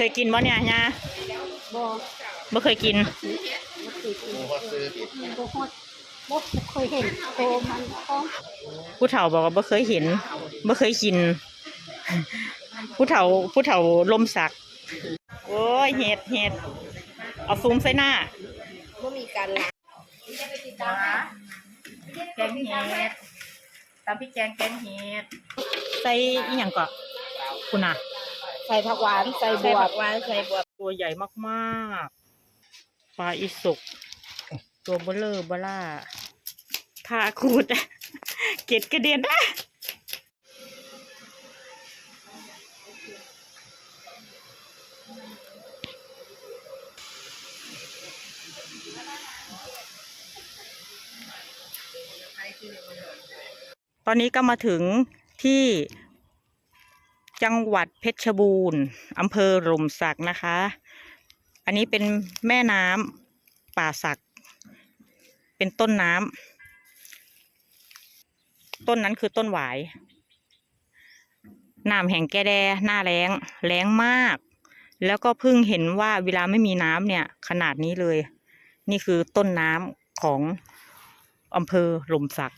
เคยกินบ่เนี่ยยาบ่บ่เคยกินบ่เคยกินโอ้ก็ซื้อติดบ่ฮอดบ่เคยเห็นโตมันของผู้เฒ่าบอกว่าบ่เคยเห็นบ่เคยกิน ผู้เฒ่าผู้เฒ่าลมสัก โอ้ยเห็ดเห็ดเอาซูมใส่หน้าบ่มีการล้างแกงเห็ดตามพี่แกงแกงเห็ดใส่อีหยังก่อนคุณน่ะ ใส่ผักหวานใส่บวบหวานใส่บวบตัวใหญ่มากๆ ปลาอีสุก ตัวเบลเลอร์เบล่าพาคูด เกล็ดกระเด็นอะตอนนี้ก็มาถึงที่ จังหวัดเพชรบูรณ์อำเภอหล่มสักนะคะ อันนี้เป็นแม่น้ำป่าสัก เป็นต้นน้ำต้นนั้นคือต้นหวายน้ำแห่งแกแดหน้าแล้งแล้งมาก แล้วก็เพิ่งเห็นว่าเวลาไม่มีน้ำเนี่ย ขนาดนี้เลย นี่คือต้นน้ำของอำเภอหล่มสัก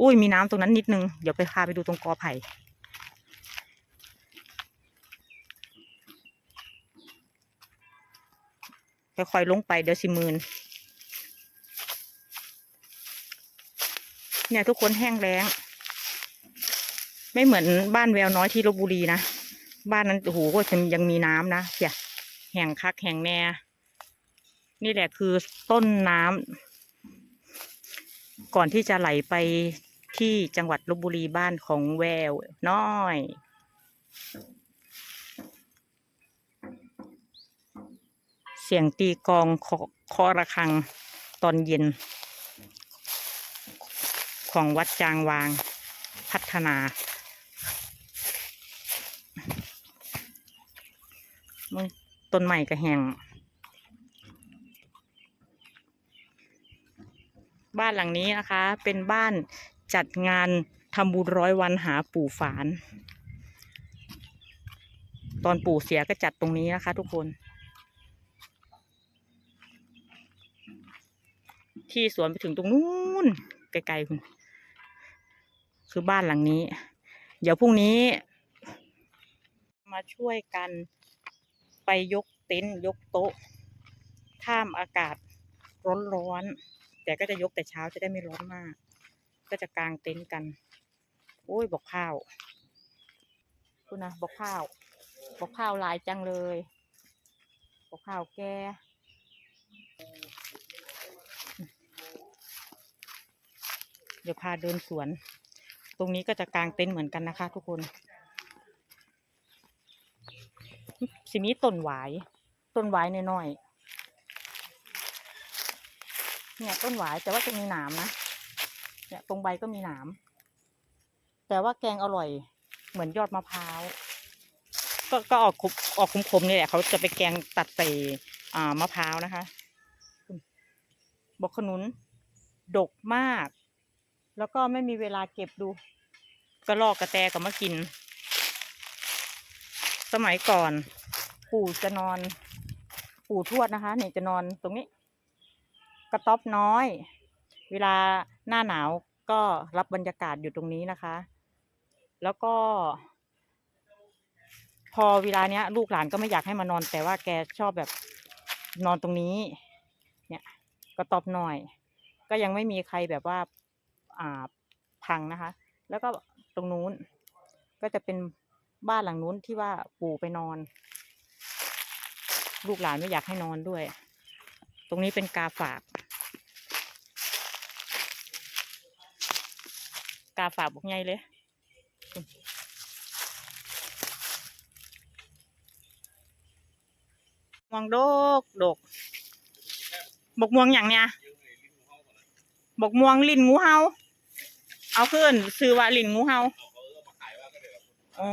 อุ้ยมีน้ำตรงนั้นนิดนึง เดี๋ยวไปพาไปดูตรงกอไผ่ ค่อยๆลงไปเดี๋ยวสิมืนเนี่ยทุกคนแห้งแล้ง ไม่เหมือนบ้านแววน้อยที่ลบบุรีนะ บ้านนั้นโอ้โหก็ยังมีน้ำนะเสียแห่งคักแห่งแน่นี่แหละคือต้นน้ำก่อนที่จะไหลไปที่จังหวัดลบบุรีบ้านของแววน้อย เสียงตีกองเคาะระฆังตอนเย็น ของวัดจางวางพัฒนามึงต้นใหม่ก็แหงบ้านหลังนี้นะคะ เป็นบ้านจัดงานทำบุญร้อยวันหาปู่ฝาน ตอนปู่เสียก็จัดตรงนี้นะคะทุกคน ที่สวนไปถึงตรงนู้นไกลๆคุณ คือบ้านหลังนี้ เดี๋ยวพรุ่งนี้ มาช่วยกันไปยกเต็นท์ยกโต๊ะท่ามอากาศร้อนๆแต่ก็จะยกแต่เช้าจะได้ไม่ร้อนมาก ก็จะกางเต็นท์กันโอ้ยบอกข้าวคุณนะบอกข้าวบอกข้าวลายจังเลยบอกข้าวแก เดี๋ยวพาเดินสวน ตรงนี้ก็จะกางเต็นท์เหมือนกันนะคะ ทุกคนสิมีต้นหวายต้นหวายน้อยๆเนี่ยต้นหวายแต่ว่าจะมีหนามนะเนี่ยตรงใบก็มีหนามแต่ว่าแกงอร่อยเหมือนยอดมะพร้าวก็ก็ออกขมออกคมๆนี่แหละเขาจะไปแกงตัดใส่อ่ามะพร้าวนะคะบอกขนุน ดกมาก แล้วก็ไม่มีเวลาเก็บดู กระลอกกระแตก็มากิน สมัยก่อน ปู่จะนอน ปู่ทวดนะคะเนี่ยจะนอนตรงนี้ กระต๊อบน้อย เวลาหน้าหนาวก็รับบรรยากาศอยู่ตรงนี้นะคะ แล้วก็ พอเวลาเนี้ย ลูกหลานก็ไม่อยากให้มานอน แต่ว่าแกชอบแบบนอนตรงนี้ เนี่ยกระต๊อบหน่อย ก็ยังไม่มีใครแบบว่าอ่า พังนะคะ แล้วก็ตรงนู้น ก็จะเป็นบ้านหลังนู้นที่ว่าปู่ไปนอน ลูกหลานไม่อยากให้นอนด้วย ตรงนี้เป็นกาฝาก กาฝากบอกไงเลยม่วงโดกโดกบกม่วงอย่างเนี้ยบกม่วงลิ้นงูเห่า เอาขึ้นซื้อว่าลินงูเห่าอ๋อ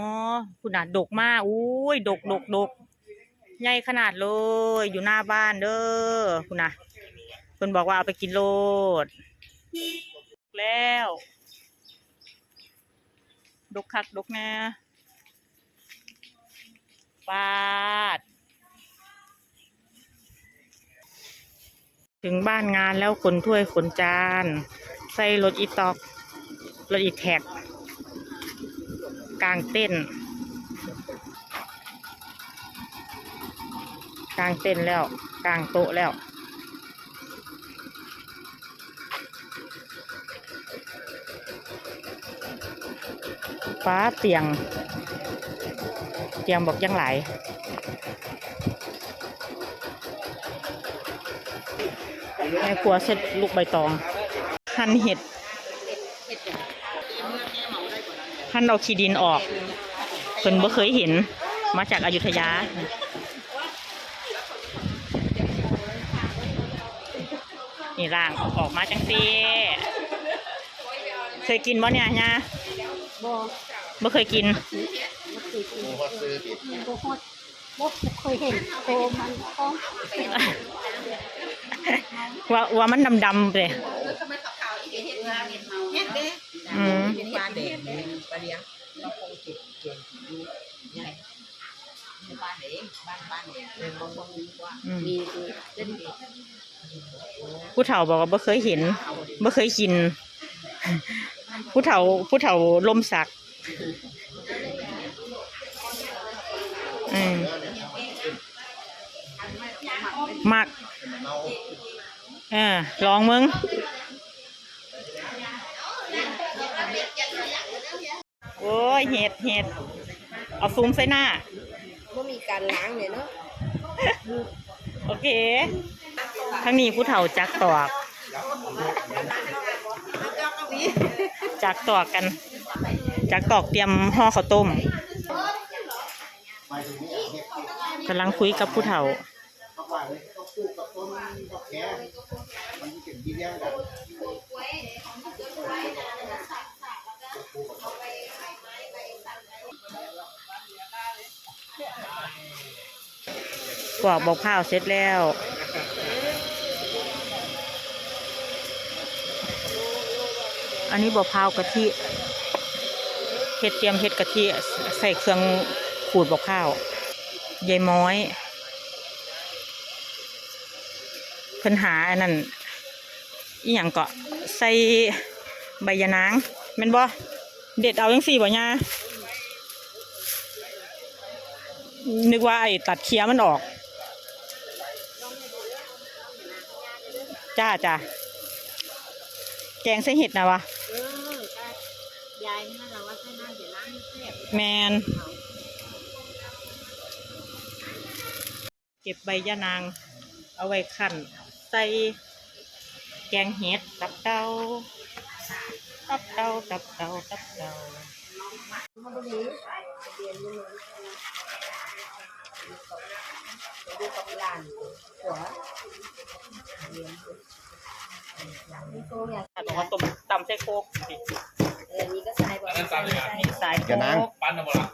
คุณอาดกมากอุ้ยดกดกดกใหญ่ขนาดเลย อยู่หน้าบ้านเด้อคุณอาคุณบอกว่าเอาไปกินโลดแล้ว ดกคักดกแน่ปาด ถึงบ้านงานแล้วขนถ้วยขนจาน ใส่รถอีตอก รถอีแท็กกลางเต้นกลางเต้นแล้วกลางโต๊ะแล้วฟ้าเตียง เตียงบอกยังไหลแม่ครัวเสร็จลูกใบตอง หั่นเห็ด หั่นเอาขี้ดินออกเพิ่นบ่เคยเห็นมาจากอายุทยา นี่ร่างออกมาจังซี่เคยกินบ่เนี่ยยาบ่บ่เคยกินบ่เคยกินบ่ฮอดบ่เคยเห็นโตมันของว่าว่ามันดำๆเลย อืมปลาเด็กปลาเลี้ยงเราคงเก็บเก่งดูใหญ่บ้านเด็กบ้านบ้านเด็กเป็นบางคนดีกว่าอืมมีคือเล่นเด็กผู้เฒ่าบอกว่าบ่เคยเห็นบ่เคยกิน ผู้เฒ่าผู้เฒ่าลมสักอืมมักเออลองมึง โอ้ยเห็ดเห็ดเอาซูมใส่หน้าก็มีการล้างเนี่ยเนาะโอเคทั้งนี้ผู้เฒ่าจักตอกจักตอกกันจักตอกเตรียมห่อข้าวต้มกำลังคุยกับผู้เฒ่า ปอกบอกข้าวเสร็จแล้วอันนี้บอกพร้าวกะทิเห็ดเตรียมเห็ดกะทิใส่เครื่องขูดบอกข้าวยายม้อยเพิ่นหาอันนั้นอีหยังเกาะใส่ใบยะนางแม่นบ่เด็ดเอาจังสี่บ่ยานึกว่าไอ้ตัดเคี้ยมันออก จ้าจ้าแกงใส่เห็ดนะวะเออก็ยายนี่เราว่าใช่น้ำเดี๋ยวล้างแซ่บแมนเก็บใบยะนาง เอาไว้ขั้นใส่แกงเห็ดตับเตาตับเตาตับเตาตับเตาดูกับหลานหัว นี่โกอยากถ้าบอกว่าต้มตำใส่โคกสิเออนี่ก็ใส่บ่ใส่ใส่นี่สายโคยะนางกปั้นนะบ่ล่ะ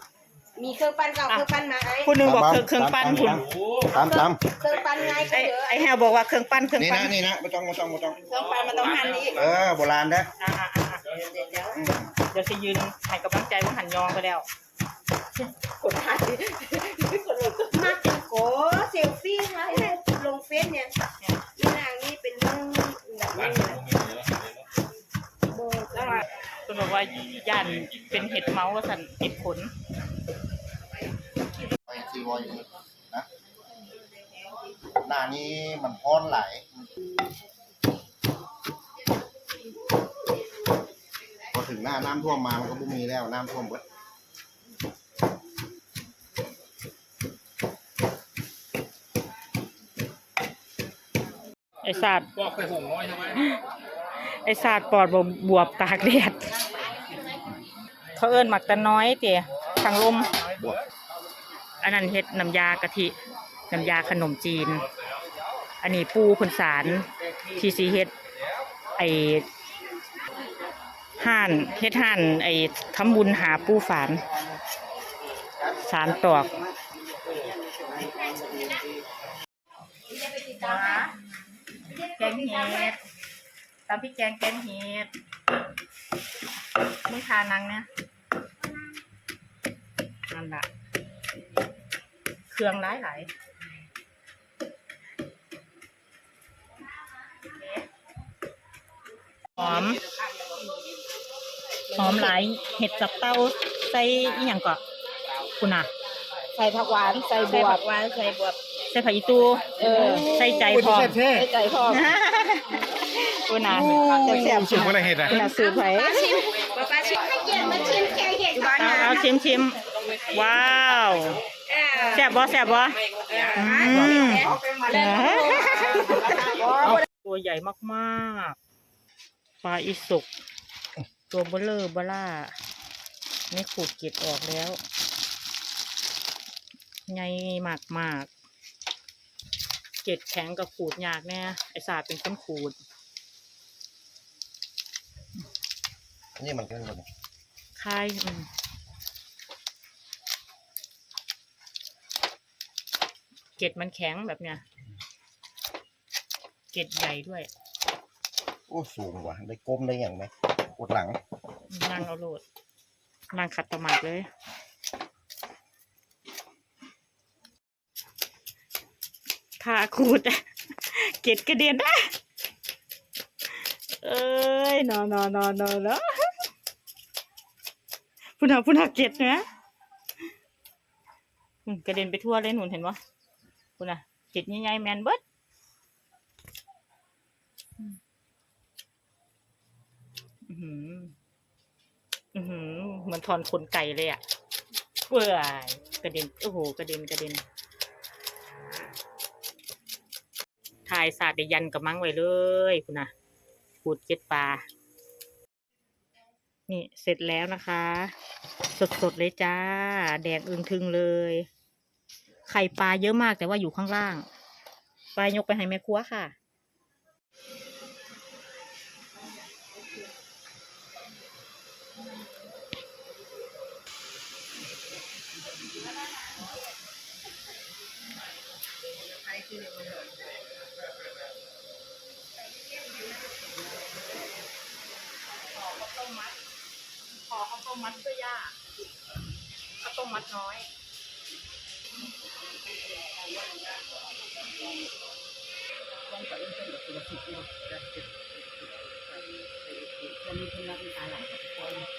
มีเครื่องปั้นเก่าเครื่องปั้นมาไอ้คุณหนึ่งบอกเครื่องเครื่องปั้นคุณโอ้ตามตามเครื่องปั้นไงก็ไอ้เหลือไอ้แฮวบอกว่าเครื่องปั้นเครื่องนี่ปั้นะนนี่นะไม่ต้องไม่ต้องไม่ต้อง เครื่องปั้นมันต้องหั่นนี่เออโบราณนะอ่าอ่าอ่าเดี๋ยวเดี๋ยวอืมเดี๋ยวสิยืนให้กำลังใจว่าหันยองไปแล้วคนไทยคนลงมาโกเซลฟี่ไว้ลงเฟซเนี่ยนี่นางนี่เป็นเรื่องแบบ ปั้น นี้ มันมีเยอะ โบก็ คุณ บอกว่าย่านเป็นเห็ดเมาส์ว่าสันเห็ดขนไปซีวอยอยู่นะหน้านี้มันพ้อนไหลายพอถึงหน้าน้ำท่วมมามันก็บุมีแล้วน้ำท่วมเบิดไอศาสตร์บอกไปหงน้อยทำไมไอศาสตร์ปอดบบวบตากแดด เขาเอิ้นหมักตะน้อยเตี๋ยทางลม บวกอันนั้นเฮ็ดน้ำยากะทิ น้ำยาขนมจีน อันนี้ปูผนสารที่สีเฮ็ดไอห่านเฮ็ดห่าน ไอทำบุญหาปูฝานสารตอกแกงเห็ดตามพี่แกงแกงเห็ดมึงทานังเนี่ยนั่น ละเครื่องหลายหลายหอมหอมหลายเห็ดจับเต้าใส่อีหยังก่อนคุณอะใส่ผักหวานใส่บวบหวานใส่บวบใส่ผักอีตูเออใส่ใจพร้อมใส่ใจพ่อคุณอะแซ่บๆชิมอะไรเห็ดอะคุณอะซื้อไผชิมป้าป้าชิมให้เกียรติมาชิมแกงเห็ดบ้านเอาเอาชิมชิม ว้าวแซ่บบ่แซ่บบ่อืมตัวใหญ่มากๆปลาอีสุก ตัวเบลเลอร์เบล่านี่ขูดเกล็ดออกแล้วใหญ่มากมากๆเกล็ดแข็งกับขูดยากแน่ไอสาดเป็นคนขูด นี่มันก็มันคายอืม เกล็ดมันแข็งแบบเนี้ย เกล็ดใหญ่ด้วย โอ้สูงว่ะ ได้ก้มได้อย่างไหมปวดหลัง นั่งเอาโหลด นั่งขัดตะหมากเลยขาขูด เกล็ดกระเด็นนะเอ้ยนอนนอนนอนนอนแล้วพุ่นหาพุ่นหาเกล็ดนะอืมกระเด็นไปทั่วเลยหนุนเห็นปะ พุ่นอะเกล็ดใหญ่ๆแมนเบิดอืมอื้อหืออือหือเหมือนถอนขนไก่เลยอะเปื่อยกระเด็นโอ้โหกระเด็นกระเด็นถ่ายสาดเดยันกับมังไว้เลยคุณนะขูดเจ็ดปลา นี่เสร็จแล้วนะคะ สดๆเลยจ้า แดงอึงทึงเลย ข่ปลาเยอะมากแต่ว่าอยู่ข้างล่างปลายกไปให้แม่ครัวค่ะ ขอข้าวต้มมัดขอข้าวต้มมัดเพื่อย่าข้าวต้มมัดน้อย วันนี้